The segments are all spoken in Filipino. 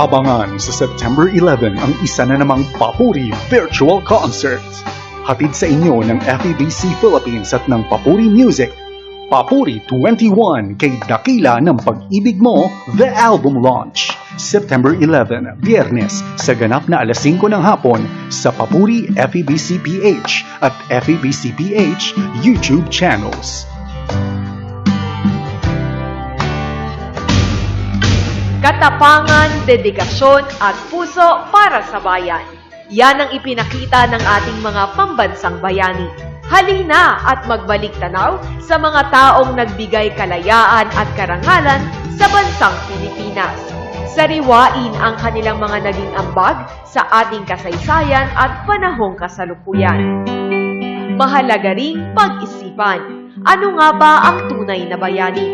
Abangan sa September 11 ang isa na namang Papuri Virtual Concert. Hatid sa inyo ng FEBC Philippines at ng Papuri Music. Papuri 21 kay Dakila ng Pag-ibig Mo, The Album Launch. September 11, Biyernes, sa ganap na alas 5 ng hapon sa Papuri FEBC PH at FEBC PH YouTube channels. Katapangan, dedikasyon at puso para sa bayan. Yan ang ipinakita ng ating mga pambansang bayani. Halina at magbalik tanaw sa mga taong nagbigay kalayaan at karangalan sa bansang Pilipinas. Sariwain ang kanilang mga naging ambag sa ating kasaysayan at panahong kasalukuyan. Mahalaga ring pag-isipan, ano nga ba ang tunay na bayani?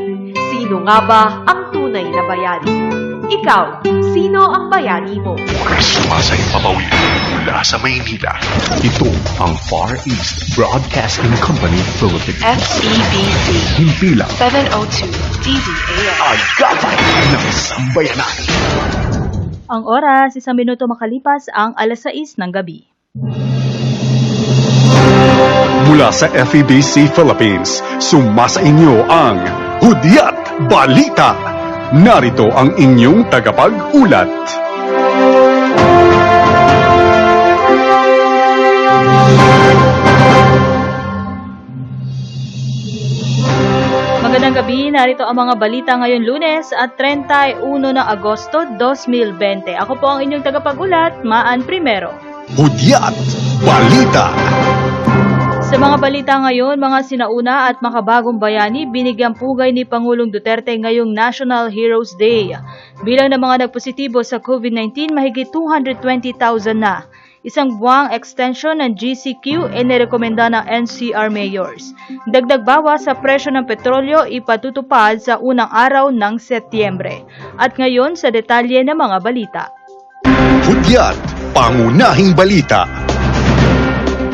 Sino nga ba ang tunay na bayani? Ikaw, sino ang bayani mo? Sumasay papawid mula sa Maynila. Ito ang Far East Broadcasting Company Philippines. FEBC Himpilang 702 DZAM. Agapay ng Sambayanan. Ang oras, isang minuto makalipas ang alas 6 ng gabi. Mula sa FEBC Philippines, sumasa inyo ang Hudyat Balita. Narito ang inyong tagapag-ulat. Magandang gabi, narito ang mga balita ngayon lunes at 31 ng Agosto 2020. Ako po ang inyong tagapag-ulat, Maan Primero. Hudyat Balita. Sa mga balita ngayon, mga sinauna at makabagong bayani, binigyang pugay ni Pangulong Duterte ngayong National Heroes Day. Bilang ng mga nagpositibo sa COVID-19, mahigit 220,000 na. Isang buwang extension ng GCQ ay nirekomenda ng NCR mayors. Dagdag bawas sa presyo ng petrolyo ipatutupad sa unang araw ng Setyembre. At ngayon sa detalye ng mga balita. Hudyat Pangunahing Balita.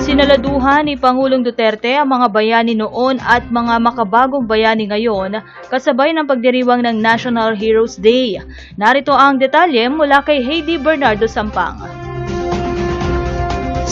Sinaladuhan ni Pangulong Duterte ang mga bayani noon at mga makabagong bayani ngayon kasabay ng pagdiriwang ng National Heroes Day. Narito ang detalye mula kay Heidi Bernardo Sampang.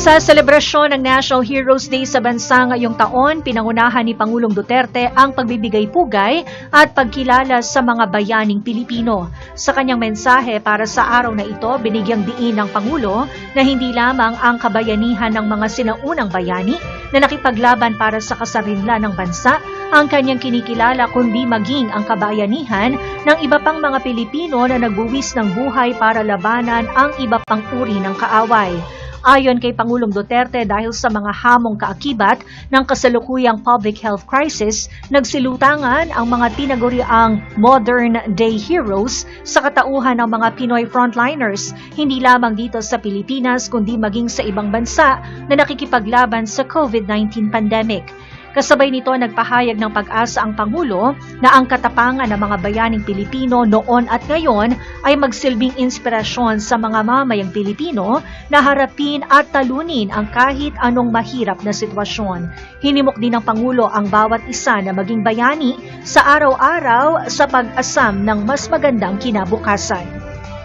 Sa selebrasyon ng National Heroes Day sa bansa ngayong taon, pinangunahan ni Pangulong Duterte ang pagbibigay pugay at pagkilala sa mga bayaning Pilipino. Sa kanyang mensahe para sa araw na ito, binigyang diin ng Pangulo na hindi lamang ang kabayanihan ng mga sinaunang bayani na nakipaglaban para sa kasarinlan ng bansa ang kanyang kinikilala kundi maging ang kabayanihan ng iba pang mga Pilipino na nagbuwis ng buhay para labanan ang iba pang uri ng kaaway. Ayon kay Pangulong Duterte dahil sa mga hamong kaakibat ng kasalukuyang public health crisis, nagsilutangan ang mga tinaguriang modern day heroes sa katauhan ng mga Pinoy frontliners, hindi lamang dito sa Pilipinas kundi maging sa ibang bansa na nakikipaglaban sa COVID-19 pandemic. Kasabay nito nagpahayag ng pag-asa ang Pangulo na ang katapangan ng mga bayaning Pilipino noon at ngayon ay magsilbing inspirasyon sa mga mamayang Pilipino na harapin at talunin ang kahit anong mahirap na sitwasyon. Hinimok din ng Pangulo ang bawat isa na maging bayani sa araw-araw sa pag-asam ng mas magandang kinabukasan.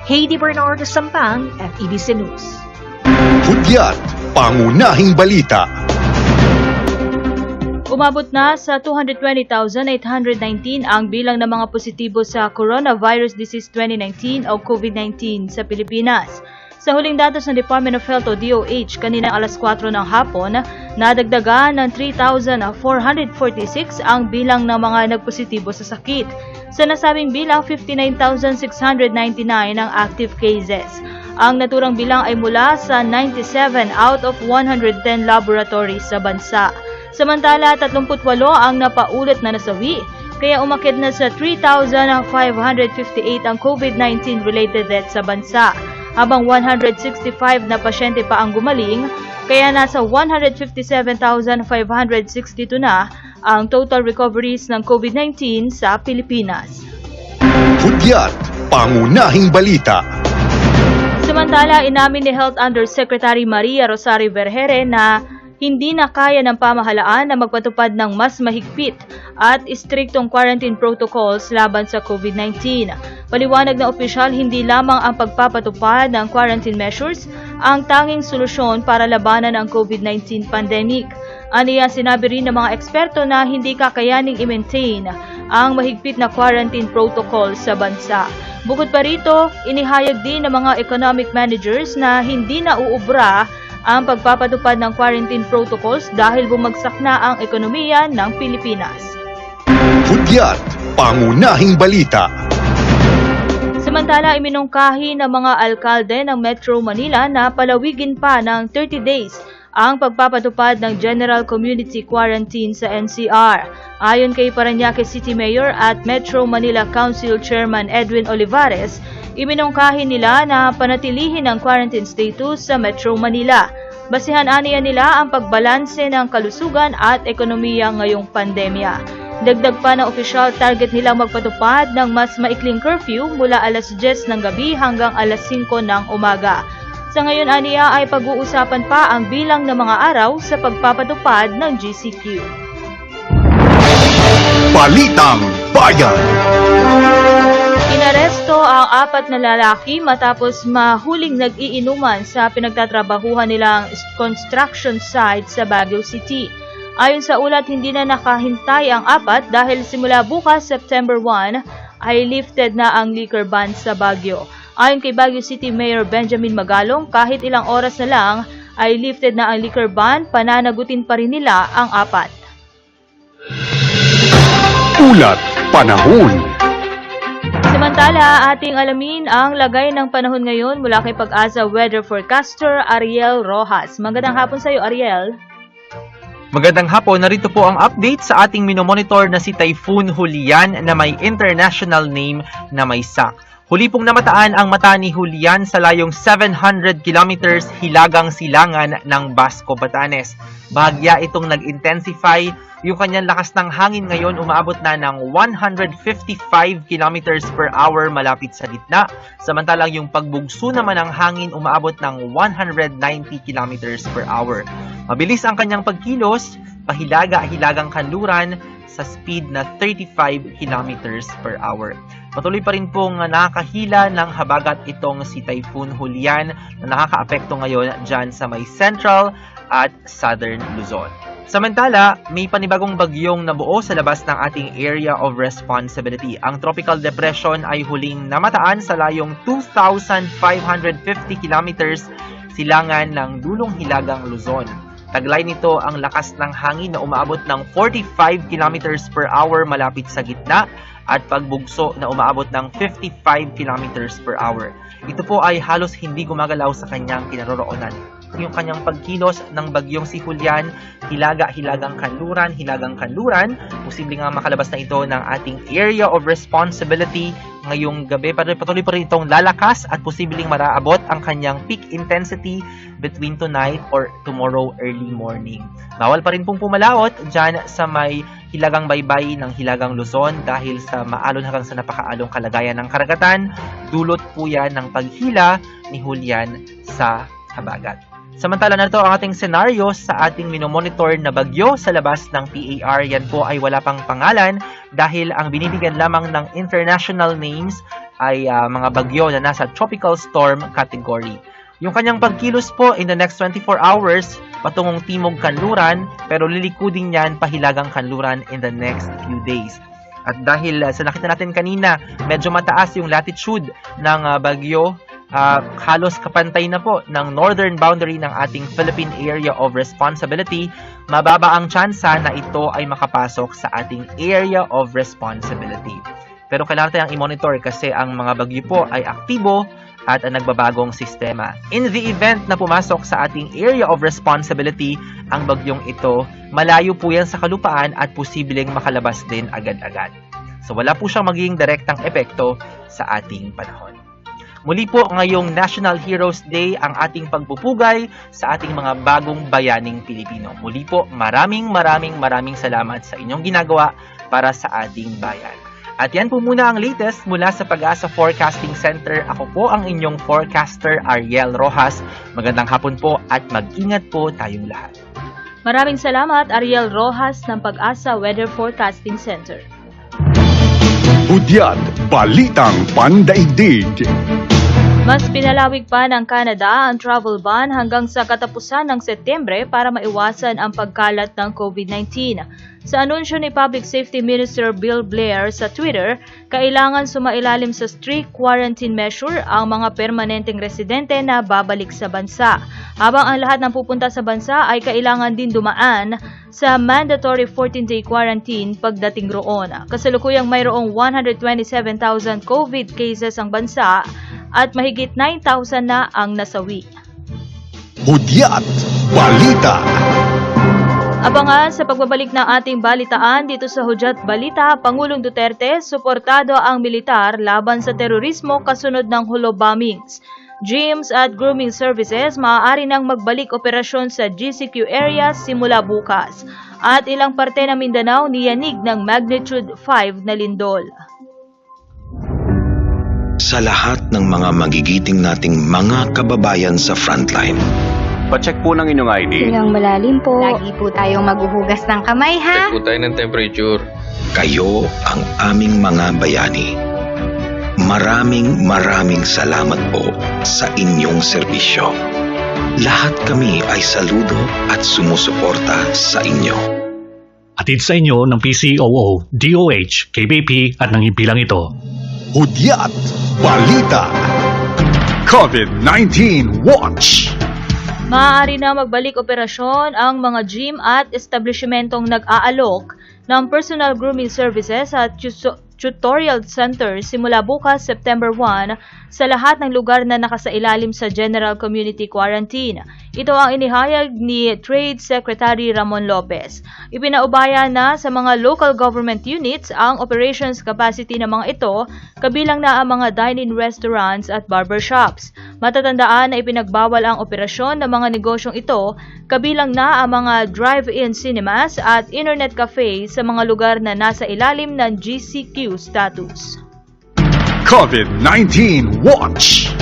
Heidi Bernardo Sampang, FEBC News. Hudyat Pangunahing Balita. Umabot na sa 220,819 ang bilang ng mga positibo sa Coronavirus Disease 2019 o COVID-19 sa Pilipinas. Sa huling datos ng Department of Health o DOH kanina alas 4 ng hapon, nadagdagan ng 3,446 ang bilang ng mga nagpositibo sa sakit. Sa nasabing bilang, 59,699 ang active cases. Ang naturang bilang ay mula sa 97 out of 110 laboratories sa bansa. Samantala, 38 ang napaulit na nasawi, kaya umakit na sa 3,558 ang COVID-19 related deaths sa bansa, habang 165 na pasyente pa ang gumaling, kaya nasa 157,562 na ang total recoveries ng COVID-19 sa Pilipinas. Hudyat Pangunahing Balita. Samantala, inamin ni Health Undersecretary Maria Rosario Vergere na hindi na kaya ng pamahalaan na magpatupad ng mas mahigpit at istriktong quarantine protocols laban sa COVID-19. Paliwanag na opisyal, hindi lamang ang pagpapatupad ng quarantine measures ang tanging solusyon para labanan ang COVID-19 pandemic. Aniya sinabi rin ng mga eksperto na hindi kakayaning i-maintain ang mahigpit na quarantine protocol sa bansa. Bukod pa rito, inihayag din ng mga economic managers na hindi na uubra ang pagpapatupad ng quarantine protocols dahil bumagsak na ang ekonomiya ng Pilipinas. Hudyat, pangunahing balita. Samantala, iminungkahi ng mga alkalde ng Metro Manila na palawigin pa ng 30 days ang pagpapatupad ng General Community Quarantine sa NCR. Ayon kay Paranaque City Mayor at Metro Manila Council Chairman Edwin Olivares, iminungkahi nila na panatilihin ang quarantine status sa Metro Manila. Basihan aniya nila ang pagbalanse ng kalusugan at ekonomiya ngayong pandemya. Dagdag pa na opisyal target nila magpatupad ng mas maikling curfew mula alas 10 ng gabi hanggang alas 5 ng umaga. Sa ngayon aniya ay pag-uusapan pa ang bilang ng mga araw sa pagpapatupad ng GCQ. Balitang Bayan. Inaresto ang apat na lalaki matapos mahuling nag-iinuman sa pinagtatrabahuhan nilang construction site sa Baguio City. Ayon sa ulat, hindi na nakahintay ang apat dahil simula bukas September 1 ay lifted na ang liquor ban sa Baguio. Ayon kay Baguio City Mayor Benjamin Magalong, kahit ilang oras na lang ay lifted na ang liquor ban, pananagutin pa rin nila ang apat. Ulat Panahon. Samantala, ating alamin ang lagay ng panahon ngayon mula kay Pag-asa Weather Forecaster Ariel Rojas. Magandang hapon sa iyo, Ariel. Magandang hapon, narito po ang update sa ating minomonitor na si Typhoon Julian na may international name na may SAC. Huli pong namataan ang mata ni Julian sa layong 700 kilometers hilagang silangan ng Basco, Batanes. Bahagya itong nag-intensify, yung kanyang lakas ng hangin ngayon umaabot na ng 155 kilometers per hour malapit sa gitna. Samantalang yung pagbugso naman ng hangin umaabot ng 190 kilometers per hour. Mabilis ang kanyang pagkilos, pahilaga-hilagang kanluran sa speed na 35 kilometers per hour. Patuloy pa rin pong nakakahila ng habagat itong si Typhoon Julian na nakakaapekto ngayon dyan sa may central at southern Luzon. Samantala, may panibagong bagyong nabuo sa labas ng ating area of responsibility. Ang tropical depression ay huling namataan sa layong 2,550 kilometers silangan ng dulong hilagang Luzon. Taglay nito ang lakas ng hangin na umaabot ng 45 kilometers per hour malapit sa gitna at pagbugso na umaabot ng 55 kilometers per hour. Ito po ay halos hindi gumagalaw sa kanyang kinaroroonan. Yung kanyang pagkilos ng bagyong si Julian, hilaga-hilagang kanluran, hilagang kanluran, posibleng nga makalabas na ito ng ating area of responsibility ngayong gabi. Patuloy pa rin itong lalakas at posibleng maraabot ang kanyang peak intensity between tonight or tomorrow early morning. Bawal pa rin pong pumalaot dyan sa may hilagang baybay ng hilagang Luzon dahil sa maalon hanggang sa napakaalong kalagayan ng karagatan, dulot po yan ng paghila ni Julian sa habagat. Samantala na ito ang ating senaryo sa ating minomonitor na bagyo sa labas ng PAR. Yan po ay wala pang pangalan dahil ang binibigyan lamang ng international names ay uh, mga bagyo na nasa tropical storm category. Yung kanyang pagkilos po in the next 24 hours patungong timog kanluran pero lilikudin yan pahilagang kanluran in the next few days. At dahil uh, sa nakita natin kanina, medyo mataas yung latitude ng uh, bagyo uh, halos kapantay na po ng northern boundary ng ating Philippine Area of Responsibility, mababa ang tsansa na ito ay makapasok sa ating Area of Responsibility. Pero kailangan tayong i-monitor kasi ang mga bagyo po ay aktibo at ang nagbabagong sistema. In the event na pumasok sa ating area of responsibility ang bagyong ito, malayo po yan sa kalupaan at posibleng makalabas din agad-agad. So wala po siyang magiging direktang epekto sa ating panahon. Muli po ngayong National Heroes Day ang ating pagpupugay sa ating mga bagong bayaning Pilipino. Muli po maraming maraming maraming salamat sa inyong ginagawa para sa ating bayan. At yan po muna ang latest mula sa Pag-asa Forecasting Center. Ako po ang inyong forecaster Ariel Rojas. Magandang hapon po at mag-ingat po tayong lahat. Maraming salamat Ariel Rojas ng Pag-asa Weather Forecasting Center. Hudyat Balitang Pandaigdig. Mas pinalawig pa ng Canada ang travel ban hanggang sa katapusan ng Setyembre para maiwasan ang pagkalat ng COVID-19. Sa anunsyo ni Public Safety Minister Bill Blair sa Twitter, kailangan sumailalim sa strict quarantine measure ang mga permanenteng residente na babalik sa bansa. Habang ang lahat ng pupunta sa bansa ay kailangan din dumaan sa mandatory 14-day quarantine pagdating roon. Kasalukuyang mayroong 127,000 COVID cases ang bansa at mahigit 9,000 na ang nasawi. Hudyat Balita. Abangan sa pagbabalik ng ating balitaan dito sa Hudyat Balita, Pangulong Duterte, suportado ang militar laban sa terorismo kasunod ng hulo bombings. Gyms at grooming services maaari nang magbalik operasyon sa GCQ area simula bukas. At ilang parte ng Mindanao niyanig ng magnitude 5 na lindol. Sa lahat ng mga magigiting nating mga kababayan sa frontline. Pacheck po ng inyong ID. Hingang malalim po. Lagi po tayong maghuhugas ng kamay, ha? Check po tayo ng temperature. Kayo ang aming mga bayani. Maraming maraming salamat po sa inyong serbisyo. Lahat kami ay saludo at sumusuporta sa inyo. Hatid sa inyo ng PCOO, DOH, KBP at ng himpilang ito. Hudyat Balita. COVID-19 Watch. Maaari na magbalik operasyon ang mga gym at establishmentong nag-aalok ng personal grooming services at tutorial center simula bukas September 1 sa lahat ng lugar na nakasailalim sa General Community Quarantine. Ito ang inihayag ni Trade Secretary Ramon Lopez. Ipinaubaya na sa mga local government units ang operations capacity ng mga ito, kabilang na ang mga dine-in restaurants at barbershops. Matatandaan na ipinagbawal ang operasyon ng mga negosyong ito, kabilang na ang mga drive-in cinemas at internet cafe sa mga lugar na nasa ilalim ng GCQ status. COVID-19 Watch.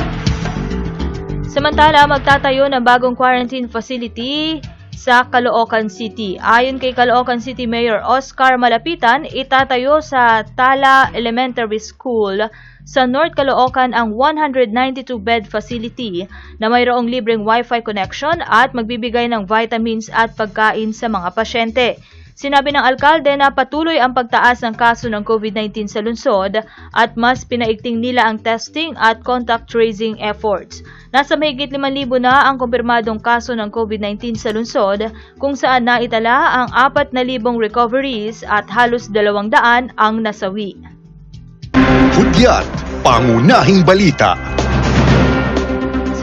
Samantala, magtatayo ng bagong quarantine facility sa Caloocan City. Ayon kay Caloocan City Mayor Oscar Malapitan, itatayo sa Tala Elementary School sa North Caloocan ang 192-bed facility na mayroong libreng Wi-Fi connection at magbibigay ng vitamins at pagkain sa mga pasyente. Sinabi ng alkalde na patuloy ang pagtaas ng kaso ng COVID-19 sa lungsod at mas pinaigting nila ang testing at contact tracing efforts. Nasa mahigit 5,000 na ang kumpirmadong kaso ng COVID-19 sa lungsod kung saan naitala ang 4,000 recoveries at halos 200 ang nasawi. Hudyat Pangunahing Balita.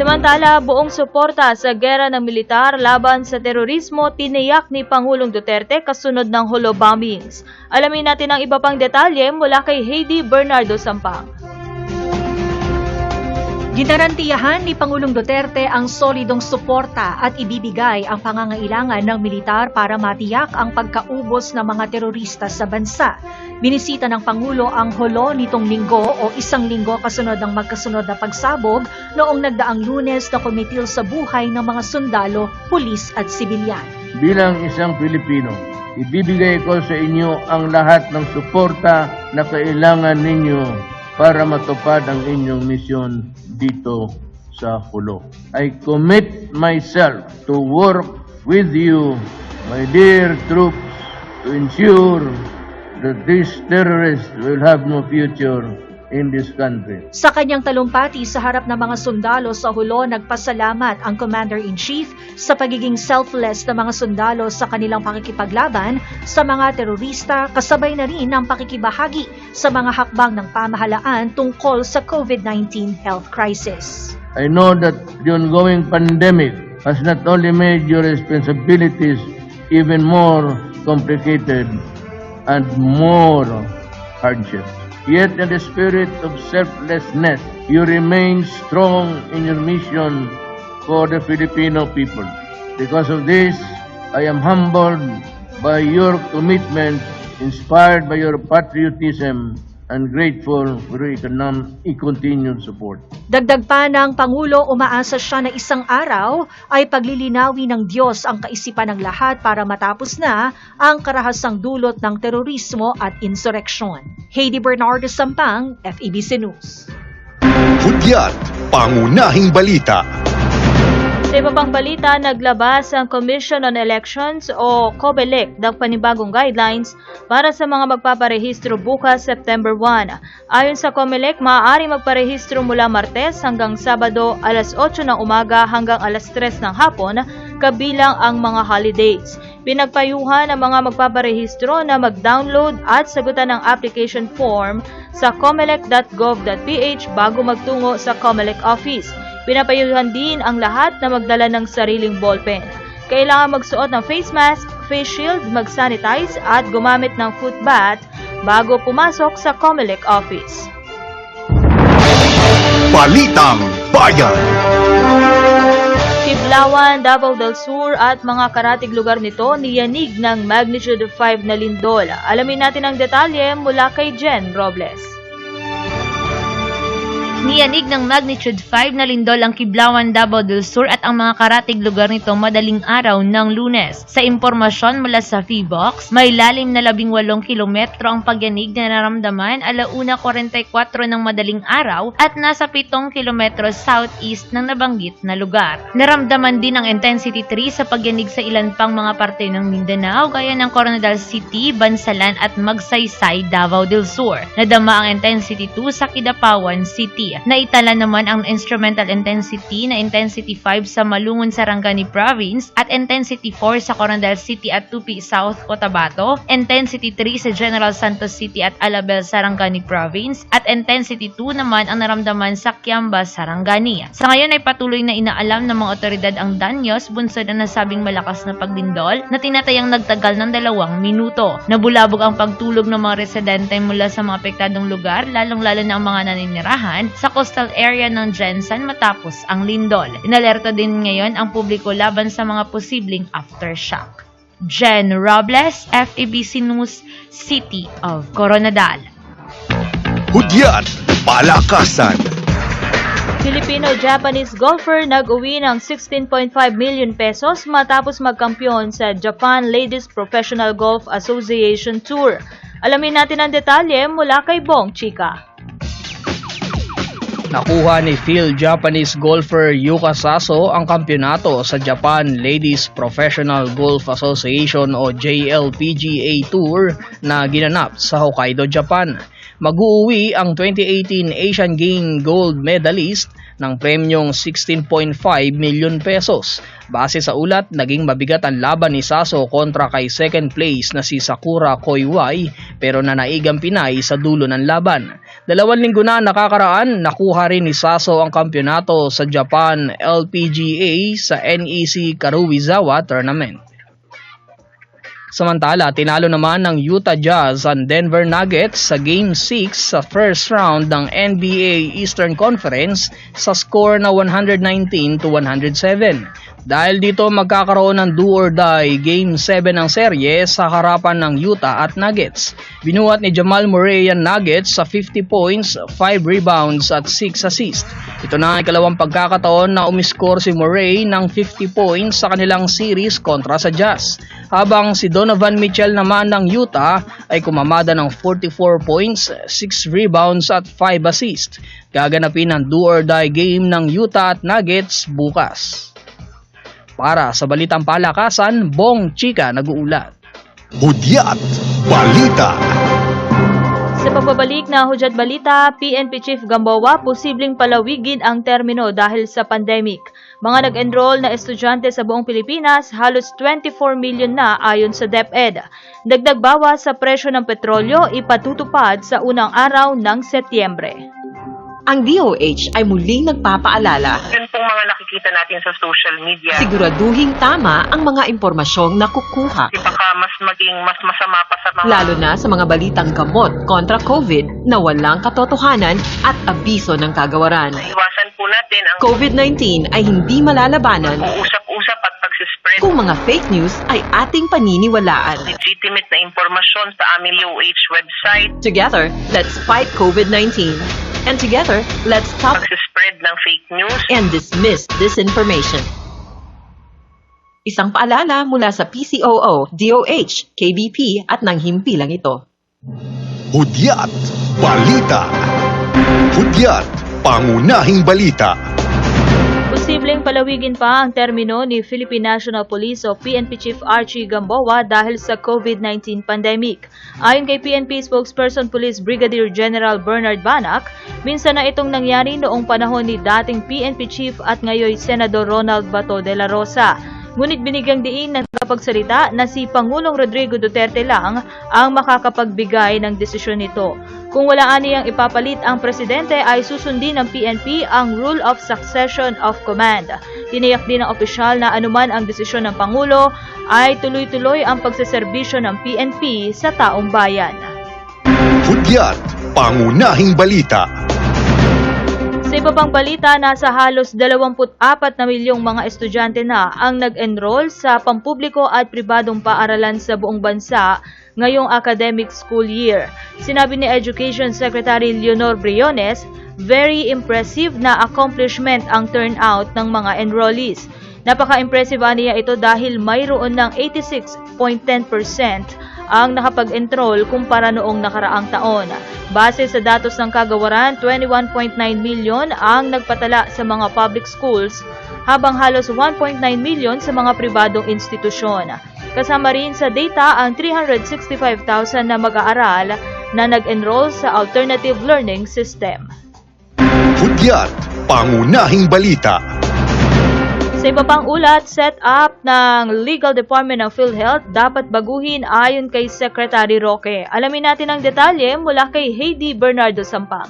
Samantala, buong suporta sa gera ng militar laban sa terorismo tiniyak ni Pangulong Duterte kasunod ng holo bombings. Alamin natin ang iba pang detalye mula kay Heidi Bernardo Sampang. Ginarantiyahan ni Pangulong Duterte ang solidong suporta at ibibigay ang pangangailangan ng militar para matiyak ang pagkaubos ng mga terorista sa bansa. Binisita ng Pangulo ang holo nitong linggo o isang linggo kasunod ng magkasunod na pagsabog noong nagdaang lunes na kumitil sa buhay ng mga sundalo, pulis at sibilyan. Bilang isang Pilipino, ibibigay ko sa inyo ang lahat ng suporta na kailangan ninyo para matupad ang inyong misyon dito sa Hulo. I commit myself to work with you, my dear troops, to ensure that these terrorists will have no future in this country. Sa kanyang talumpati sa harap ng mga sundalo sa hulo, nagpasalamat ang Commander-in-Chief sa pagiging selfless ng mga sundalo sa kanilang pakikipaglaban sa mga terorista, kasabay na rin ang pakikibahagi sa mga hakbang ng pamahalaan tungkol sa COVID-19 health crisis. I know that the ongoing pandemic has not only made your responsibilities even more complicated and more hardship. Yet in the spirit of selflessness, you remain strong in your mission for the Filipino people. Because of this, I am humbled by your commitment, inspired by your patriotism, and grateful for your economic continued support. Dagdag pa ng Pangulo, umaasa siya na isang araw ay paglilinawi ng Diyos ang kaisipan ng lahat para matapos na ang karahasang dulot ng terorismo at insureksyon. Heidi Bernardo Sampang, FEBC News. Hudyat, pangunahing balita. Sa iba pang balita, naglabas ang Commission on Elections o COBELEC ng panibagong guidelines para sa mga magpaparehistro bukas September 1. Ayon sa COMELEC, maaari magparehistro mula Martes hanggang Sabado alas 8 ng umaga hanggang alas 3 ng hapon kabilang ang mga holidays. Pinagpayuhan ang mga magpaparehistro na mag-download at sagutan ng application form sa comelec.gov.ph bago magtungo sa COMELEC office. Pinapayuhan din ang lahat na magdala ng sariling ballpen. Kailangan magsuot ng face mask, face shield, mag-sanitize at gumamit ng foot bath bago pumasok sa COMELEC office. Balitang Bayan. Kiblawan, Davao del Sur at mga karatig lugar nito niyanig ng magnitude 5 na lindol. Alamin natin ang detalye mula kay Jen Robles. Niyanig ng magnitude 5 na lindol ang Kiblawan, Davao del Sur at ang mga karatig lugar nito madaling araw ng lunes. Sa impormasyon mula sa Feebox, may lalim na 18 kilometro ang pagyanig na naramdaman alauna 44 ng madaling araw at nasa 7 kilometro southeast ng nabanggit na lugar. Naramdaman din ang intensity 3 sa pagyanig sa ilan pang mga parte ng Mindanao gaya ng Coronadal City, Bansalan at Magsaysay, Davao del Sur. Nadama ang intensity 2 sa Kidapawan City. Naitala naman ang instrumental intensity na intensity 5 sa Malungon, Sarangani Province at intensity 4 sa Coronadal City at Tupi, South Cotabato, intensity 3 sa General Santos City at Alabel, Sarangani Province at intensity 2 naman ang naramdaman sa Kiamba, Sarangani. Sa ngayon ay patuloy na inaalam ng mga otoridad ang danyos bunsod na nasabing malakas na paglindol na tinatayang nagtagal ng dalawang minuto. Nabulabog ang pagtulog ng mga residente mula sa mga apektadong lugar, lalong-lalo na ang mga naninirahan sa coastal area ng Jensen matapos ang lindol. Inalerto din ngayon ang publiko laban sa mga posibleng aftershock. Jen Robles, FEBC News, City of Coronadal. Hudyat, palakasan. Filipino-Japanese golfer nag-uwi ng 16.5 million pesos matapos magkampiyon sa Japan Ladies Professional Golf Association Tour. Alamin natin ang detalye mula kay Bong Chika. Nakuha ni Phil Japanese golfer Yuka Saso ang kampyonato sa Japan Ladies Professional Golf Association o JLPGA Tour na ginanap sa Hokkaido, Japan. Mag-uuwi ang 2018 Asian Game Gold Medalist ng premyong 16.5 million pesos. Base sa ulat, naging mabigat ang laban ni Saso kontra kay second place na si Sakura Koiwai pero nanaigang Pinay sa dulo ng laban. Dalawang linggo na nakakaraan, nakuha rin ni Saso ang kampyonato sa Japan LPGA sa NEC Karuizawa Tournament. Samantala, tinalo naman ng Utah Jazz ang Denver Nuggets sa Game 6 sa first round ng NBA Eastern Conference sa score na 119 to 107. Dahil dito magkakaroon ng do or die Game 7 ng serye sa harapan ng Utah at Nuggets. Binuhat ni Jamal Murray ang Nuggets sa 50 points, 5 rebounds at 6 assists. Ito na ang ikalawang pagkakataon na umiskor si Murray ng 50 points sa kanilang series kontra sa Jazz. Habang si Donovan Mitchell naman ng Utah ay kumamada ng 44 points, 6 rebounds at 5 assists. Gaganapin ang do or die game ng Utah at Nuggets bukas. Para sa Balitang Palakasan, Bong Chika nag-uulat. Hudyat, balita. Sa pagbabalik na hudyat balita, PNP Chief Gamboa posibleng palawigin ang termino dahil sa pandemic. Mga nag-enroll na estudyante sa buong Pilipinas, halos 24 million na ayon sa DepEd. Dagdag bawas sa presyo ng petrolyo ipatutupad sa unang araw ng Setyembre. Ang DOH ay muling nagpapaalala. Yun pong mga nakikita natin sa social media. Siguraduhing tama ang mga impormasyong nakukuha. Baka mas maging mas masama pa sa mga... Lalo na sa mga balitang gamot kontra COVID na walang katotohanan at abiso ng kagawaran. Iwasan po natin ang COVID-19 ay hindi malalabanan usap-usap at pagsispray kung mga fake news ay ating paniniwalaan. legitimate na impormasyon sa aming DOH website. Together, let's fight COVID-19. And together, let's stop Pagsispread ng fake news. and dismiss disinformation. Isang paalala mula sa PCOO, DOH, KBP at ng himpilang ito. Hudyat Balita Hudyat Pangunahing Balita Posibleng palawigin pa ang termino ni Philippine National Police o PNP Chief Archie Gamboa dahil sa COVID-19 pandemic. Ayon kay PNP spokesperson Police Brigadier General Bernard Banac, minsan na itong nangyari noong panahon ni dating PNP Chief at ngayon Senador Ronald Bato de la Rosa. Ngunit binigyang diin ng kapagsalita na si Pangulong Rodrigo Duterte lang ang makakapagbigay ng desisyon nito. Kung wala aniyang ipapalit ang presidente ay susundin ng PNP ang Rule of Succession of Command. Tiniyak din ng opisyal na anuman ang desisyon ng Pangulo ay tuloy-tuloy ang pagseserbisyo ng PNP sa taong bayan. Hudyat Pangunahing Balita Sa iba pang balita, nasa halos 24 na milyong mga estudyante na ang nag-enroll sa pampubliko at pribadong paaralan sa buong bansa ngayong academic school year. Sinabi ni Education Secretary Leonor Briones, very impressive na accomplishment ang turnout ng mga enrollees. Napaka-impressive niya ito dahil mayroon ng 86.10% ang nakapag-enroll kumpara noong nakaraang taon. Base sa datos ng kagawaran, 21.9 million ang nagpatala sa mga public schools habang halos 1.9 million sa mga pribadong institusyon. Kasama rin sa data ang 365,000 na mag-aaral na nag-enroll sa alternative learning system. Hudyat Pangunahing Balita Sa iba pang ulat, set up ng Legal Department ng PhilHealth dapat baguhin ayon kay Secretary Roque. Alamin natin ang detalye mula kay Heidi Bernardo Sampang.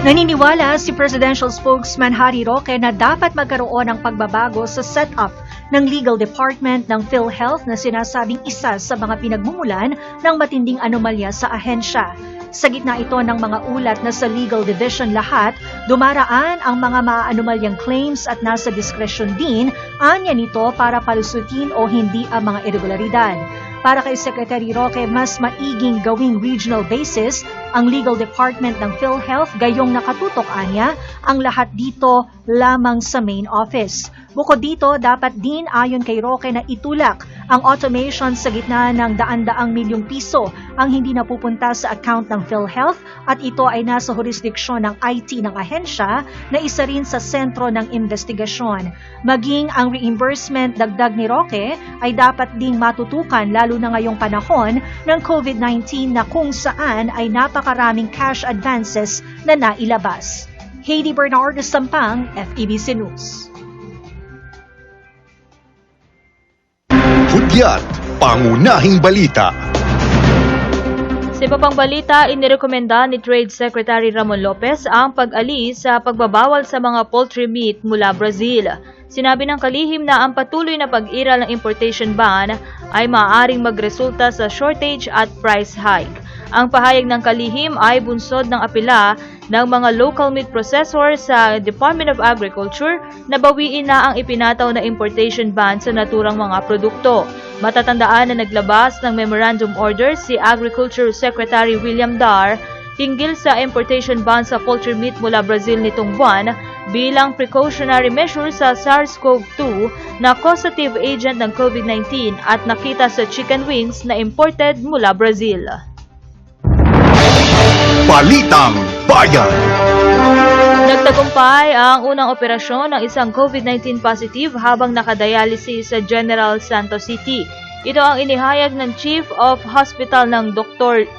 Naniniwala si Presidential Spokesman Harry Roque na dapat magkaroon ng pagbabago sa setup ng legal department ng PhilHealth na sinasabing isa sa mga pinagmumulan ng matinding anomalya sa ahensya. Sa gitna ito ng mga ulat na sa legal division lahat, dumaraan ang mga maaanomalyang claims at nasa diskresyon din anya nito para palusutin o hindi ang mga irregularidad. Para kay Secretary Roque, mas maiging gawing regional basis ang legal department ng PhilHealth gayong nakatutok anya ang lahat dito lamang sa main office. Bukod dito, dapat din ayon kay Roque na itulak ang automation sa gitna ng daan-daang milyong piso ang hindi napupunta sa account ng PhilHealth at ito ay nasa jurisdiksyon ng IT ng ahensya na isa rin sa sentro ng investigasyon. Maging ang reimbursement dagdag ni Roque ay dapat ding matutukan lalo na ngayong panahon ng COVID-19 na kung saan ay napakaraming cash advances na nailabas. Heidi Bernardo Sampang, FEBC News. Hudyat Pangunahing Balita Sa iba pang balita, inirekomenda ni Trade Secretary Ramon Lopez ang pag-alis sa pagbabawal sa mga poultry meat mula Brazil. Sinabi ng kalihim na ang patuloy na pag-iral ng importation ban ay maaaring magresulta sa shortage at price hike. Ang pahayag ng kalihim ay bunsod ng apela ng mga local meat processor sa Department of Agriculture na bawiin na ang ipinataw na importation ban sa naturang mga produkto. Matatandaan na naglabas ng memorandum order si Agriculture Secretary William Dar hinggil sa importation ban sa poultry meat mula Brazil nitong buwan bilang precautionary measure sa SARS-CoV-2 na causative agent ng COVID-19 at nakita sa chicken wings na imported mula Brazil. Balitang Bayan Nagtagumpay ang unang operasyon ng isang COVID-19 positive habang nakadialysis sa General Santos City. Ito ang inihayag ng Chief of Hospital ng Dr.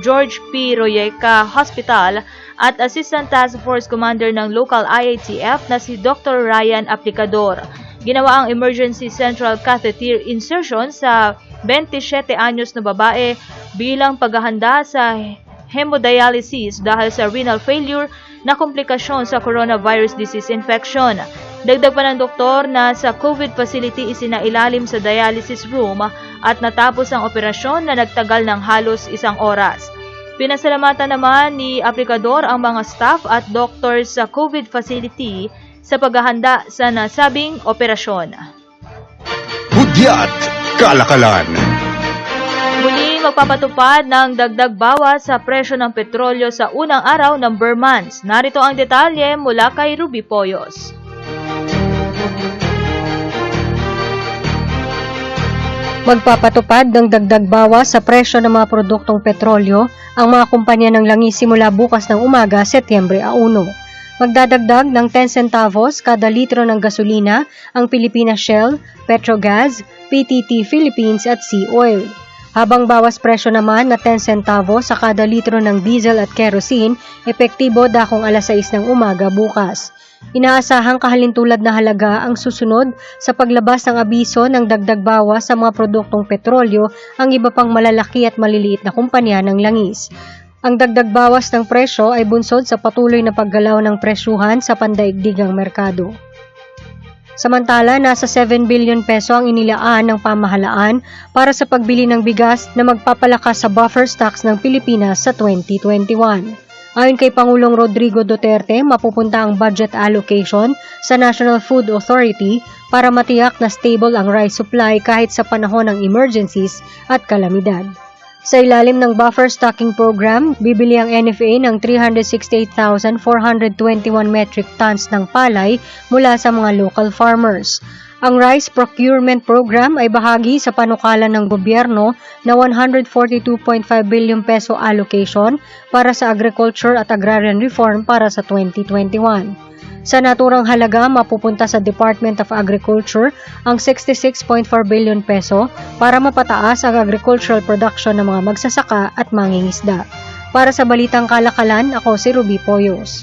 George P. Royeca Hospital at Assistant Task Force Commander ng local IATF na si Dr. Ryan Aplicador. Ginawa ang emergency central catheter insertion sa 27 anyos na babae bilang paghahanda sa hemodialysis dahil sa renal failure na komplikasyon sa coronavirus disease infection. Dagdag pa ng doktor na sa COVID facility isinailalim sa dialysis room at natapos ang operasyon na nagtagal ng halos isang oras. Pinasalamatan naman ni aplikador ang mga staff at doctors sa COVID facility sa paghahanda sa nasabing operasyon. Hudyat Kalakalan Magpapatupad ng dagdag bawas sa presyo ng petrolyo sa unang araw ng Burr months. Narito ang detalye mula kay Ruby Poyos. Magpapatupad ng dagdag bawas sa presyo ng mga produktong petrolyo ang mga kumpanya ng langis simula bukas ng umaga, Setyembre 1. Magdadagdag ng 10 centavos kada litro ng gasolina ang Pilipinas Shell, Petrogas, PTT Philippines at Sea Oil. Habang bawas presyo naman na 10 centavos sa kada litro ng diesel at kerosene, epektibo dakong alas 6 ng umaga bukas. Inaasahang kahalintulad na halaga ang susunod sa paglabas ng abiso ng dagdag bawas sa mga produktong petrolyo ang iba pang malalaki at maliliit na kumpanya ng langis. Ang dagdag bawas ng presyo ay bunsod sa patuloy na paggalaw ng presyuhan sa pandaigdigang merkado. Samantala, nasa 7 billion peso ang inilaan ng pamahalaan para sa pagbili ng bigas na magpapalakas sa buffer stocks ng Pilipinas sa 2021. Ayon kay Pangulong Rodrigo Duterte, mapupunta ang budget allocation sa National Food Authority para matiyak na stable ang rice supply kahit sa panahon ng emergencies at kalamidad. Sa ilalim ng buffer stocking program, bibili ang NFA ng 368,421 metric tons ng palay mula sa mga local farmers. Ang Rice Procurement Program ay bahagi sa panukala ng gobyerno na 142.5 billion peso allocation para sa agriculture at agrarian reform para sa 2021. Sa naturang halaga, mapupunta sa Department of Agriculture ang 66.4 billion peso para mapataas ang agricultural production ng mga magsasaka at mangingisda. Para sa Balitang Kalakalan, ako si Ruby Poyos.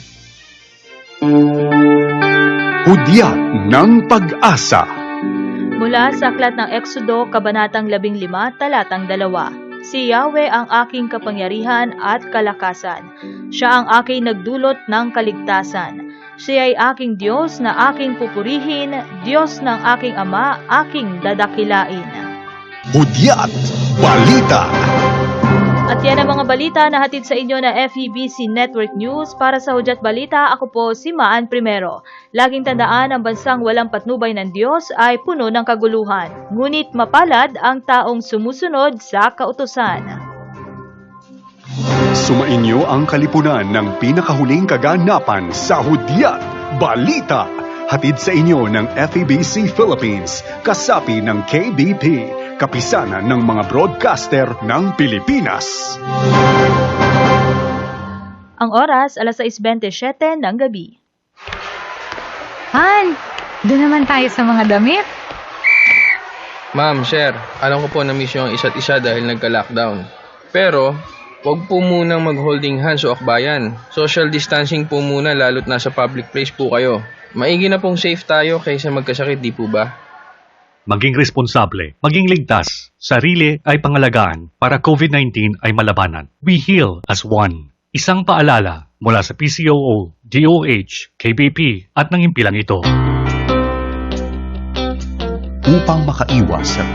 Hudyat ng Pag-asa Mula sa aklat ng Exodo, Kabanatang 15, Talatang 2. Si Yahweh ang aking kapangyarihan at kalakasan. Siya ang aking nagdulot ng kaligtasan. Siya ay aking Diyos na aking pupurihin, Diyos ng aking Ama, aking dadakilain. Hudyat Balita At yan ang mga balita na hatid sa inyo na FEBC Network News. Para sa Hudyat Balita, ako po si Maan Primero. Laging tandaan ang bansang walang patnubay ng Diyos ay puno ng kaguluhan. Ngunit mapalad ang taong sumusunod sa kautusan. Sumainyo ang kalipunan ng pinakahuling kaganapan sa Hudyat Balita. Hatid sa inyo ng FEBC Philippines, kasapi ng KBP, kapisanan ng mga broadcaster ng Pilipinas. Ang oras, alas 6.27 ng gabi. Han, doon naman tayo sa mga damit. Ma'am, sir, alam ko po na miss yung isa't isa dahil nagka-lockdown. Pero, wag po munang mag-holding hands o akbayan. Social distancing po muna lalo't nasa public place po kayo. Maigi na pong safe tayo kaysa magkasakit, di po ba? Maging responsable, maging ligtas. Sarili ay pangalagaan para COVID-19 ay malabanan. We heal as one. Isang paalala mula sa PCOO, DOH, KBP at ng impilang ito. Upang makaiwas sa